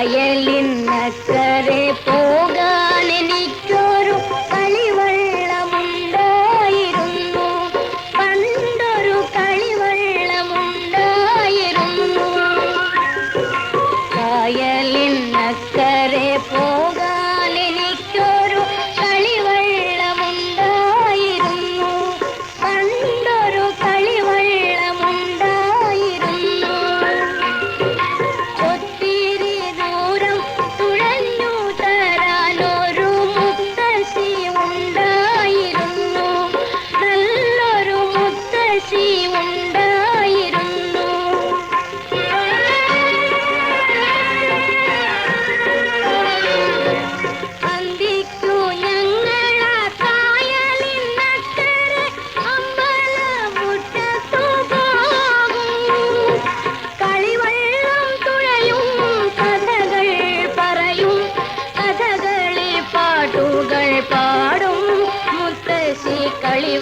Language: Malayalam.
വയലിനക്കരെ പോകാൻ എനിക്കൊരു കളിവെള്ളമുണ്ടായിരുന്നു. പണ്ടൊരു കളിവെള്ളമുണ്ടായിരുന്നു. വയലിനക്കരെ പോകാൻ பாடும் முத்தசி களி